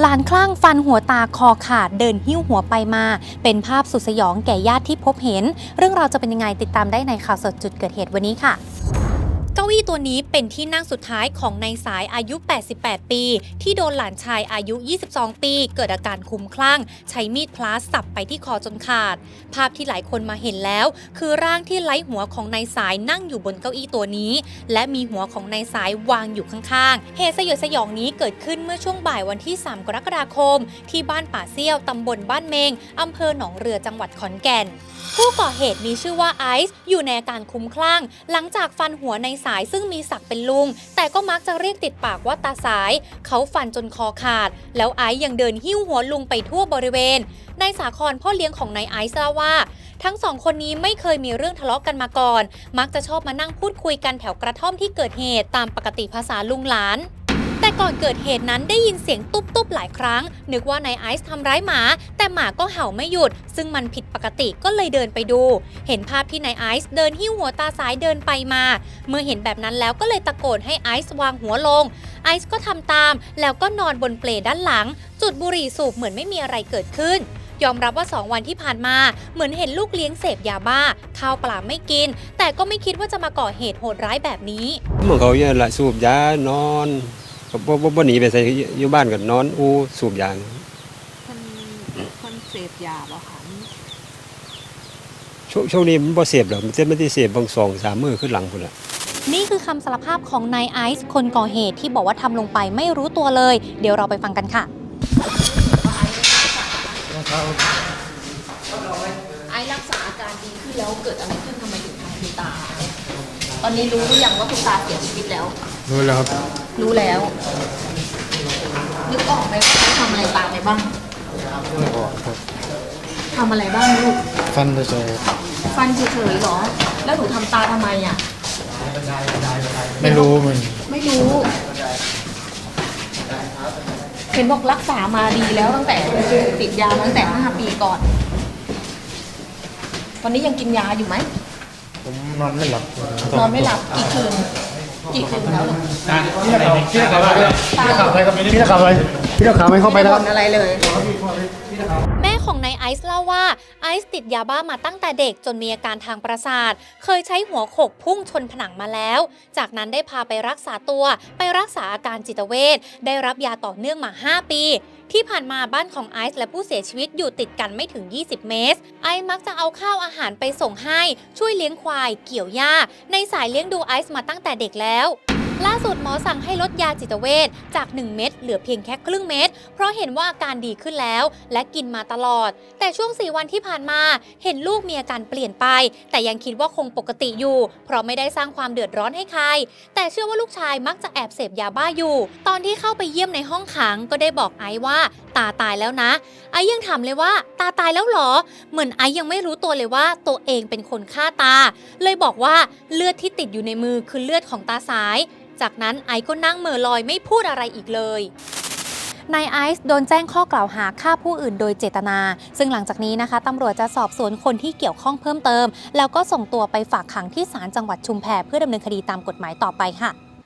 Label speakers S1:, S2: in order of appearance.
S1: หลานคลั่งฟันหัวตาคอขาดเดินหิ้วหัวไปมา เป็นภาพสุดสยองแก่ญาติที่พบเห็น เรื่องราวจะเป็นยังไงติดตามได้ในข่าวสดจุดเกิดเหตุวันนี้ค่ะ อี้ตัวนี้เป็นที่นั่งสุดท้ายของนายสายอายุ 88 ปี ที่โดนหลานชายอายุ 22 ปี เกิดอาการคุ้มคลั่ง ใช้มีดพลาสสับไปที่คอจนขาด ภาพที่หลายคนมาเห็นแล้ว คือร่างที่ไร้หัวของนายสายนั่งอยู่บนเก้าอี้ตัวนี้ และมีหัวของนายสายวางอยู่ข้างๆ เหตุสยดสยองนี้เกิดขึ้นเมื่อช่วงบ่ายวันที่ 3 กรกฎาคม ที่บ้านป่าเซี่ยวตำบลบ้านเมงอำเภอหนองเรือจังหวัดขอนแก่น ผู้ก่อเหตุมีชื่อว่าไอซ์อยู่ในอาการคุ้มคลั่ง หลังจากฟันหัวในสายซึ่งมีศักดิ์เป็นลุง แต่ก็มักจะเรียกติดปากว่าตาสาย เขาฟันจนคอขาด แล้วไอซ์ยังเดินหิ้วหัวลุงไปทั่วบริเวณนายสาครพ่อเลี้ยงของนายไอซ์เล่าว่า ทั้งสองคนนี้ไม่เคยมีเรื่องทะเลาะกันมาก่อน มักจะชอบมานั่งพูดคุยกันแถวกระท่อมที่เกิดเหตุตามปกติภาษาลุงหลาน แต่ก่อนเกิดเหตุนั้นได้ยินเสียงตุ๊บๆหลายครั้ง นึกว่านายไอซ์ทำร้ายหมา แต่หมาก็เห่าไม่หยุด ซึ่งมันผิดปกติก็เลยเดินไปดู เห็นภาพที่นายไอซ์เดินหิ้วหัวตาซ้ายเดินไปมา เมื่อเห็นแบบนั้นแล้วก็เลยตะโกนให้ไอซ์วางหัวลง ไอซ์ก็ทำตาม แล้วก็นอนบนเปลด้านหลัง จุดบุหรี่สูบเหมือนไม่มีอะไรเกิดขึ้นยอมรับว่า 2 วันที่ผ่านมาเหมือนเห็นลูกเลี้ยงเสพยาบ้า ข้าวปลาไม่กิน แต่ก็ไม่คิดว่าจะมาก่อเหตุโหดร้ายแบบนี้
S2: เหมือนเขาเนี่ยแหละสูบยานอน ก็บ่บ่บ่หนีไปใส่อยู่บ้านก็นอนอูสูบยา
S3: คนคนเสพยาบ่ค่ะ
S2: ช่วงช่วงนี้มันบ่เสพหรอกมันจะไม่ได้เสพบางสองสามมื้อขึ้นหลังพุ่นละ
S1: นี่คือคำสารภาพของนายไอซ์คนก่อเหตุที่บอกว่าทำลงไปไม่รู้ตัวเลย เดี๋ยวเราไปฟังกันค่ะ
S3: ไอ้รักษาอาการดีขึ้นแล้วเกิดอะไรขึ้นทำไมถึงทำคุณตา ตอนนี้รู้หรือยังว่าคุณตาเสียชีวิตแล้ว
S4: รู้แล้วครับ
S3: รู้แล้วนึกออกไหมว่าเขาทำอะไรตามไปบ้าง
S4: ไม่ออกครับ
S3: ทำอะไรบ้างลูก
S4: ฟันเฉย
S3: ฟันเฉยๆเหรอ แล้วหนูทำตาทำไมอะ
S4: ๆไม่รู้มัน
S3: ไม่รู้ เห็นบอกรักษามาดีแล้วตั้งแต่ติดยามาตั้งแต่ห้าปีก่อน ตอนนี้ยังกินยาอยู่ไหม
S4: ผมนอนไม่หลับ
S3: นอนไม่หลับกี่คืนกี่ คืนแล้วลูก
S4: พี่นักข่าวพี่นักข่าวพี่นักข่าวอะไรครับพี่นักข่าวอะไรพี่นักข่าวไม่เข้าไป
S3: ไม่
S4: นะ
S3: ได้
S4: ครับ
S3: บ่นอะไรเลย
S1: แม่ ของนายไอซ์เล่าว่าไอซ์ติดยาบ้ามาตั้งแต่เด็กจนมีอาการทางประสาท เคยใช้หัวโขกพุ่งชนผนังมาแล้ว จากนั้นได้พาไปรักษาตัว ไปรักษาอาการจิตเวชได้รับยาต่อเนื่องมา 5 ปีที่ผ่านมาบ้านของไอซ์และผู้เสียชีวิตอยู่ติดกันไม่ถึง 20 เมตร ไอซ์มักจะเอาข้าวอาหารไปส่งให้ ช่วยเลี้ยงควาย เกี่ยวหญ้า ในสายเลี้ยงดูไอซ์มาตั้งแต่เด็กแล้ว ล่าสุดหมอสั่งให้ลดยาจิตเวชจาก 1 เม็ดเหลือเพียงแค่ครึ่งเม็ดเพราะเห็นว่าอาการดีขึ้นแล้ว และกินมาตลอด แต่ช่วง 4 วันที่ผ่านมาเห็นลูกมีอาการเปลี่ยนไป แต่ยังคิดว่าคงปกติอยู่ เพราะไม่ได้สร้างความเดือดร้อนให้ใคร แต่เชื่อว่าลูกชายมักจะแอบเสพยาบ้าอยู่ ตอนที่เข้าไปเยี่ยมในห้องขังก็ได้บอกไอซ์ว่า ตาตายแล้วนะ ไอซ์ยังถามเลยว่า ตาตายแล้วเหรอ เหมือนไอซ์ยังไม่รู้ตัวเลยว่าตัวเองเป็นคนฆ่าตา เลยบอกว่าเลือดที่ติดอยู่ในมือคือเลือดของตาสาย จากนั้นไอซ์ก็นั่งเม่อลอยไม่พูดอะไรอีกเลยนายไอซ์โดนแจ้งข้อกล่าวหาฆ่าผู้อื่นโดยเจตนา ซึ่งหลังจากนี้นะคะตำรวจจะสอบสวนคนที่เกี่ยวข้องเพิ่มเติม แล้วก็ส่งตัวไปฝากขังที่ศาลจังหวัดชุมแพเพื่อดำเนินคดีตามกฎหมายต่อไปค่ะ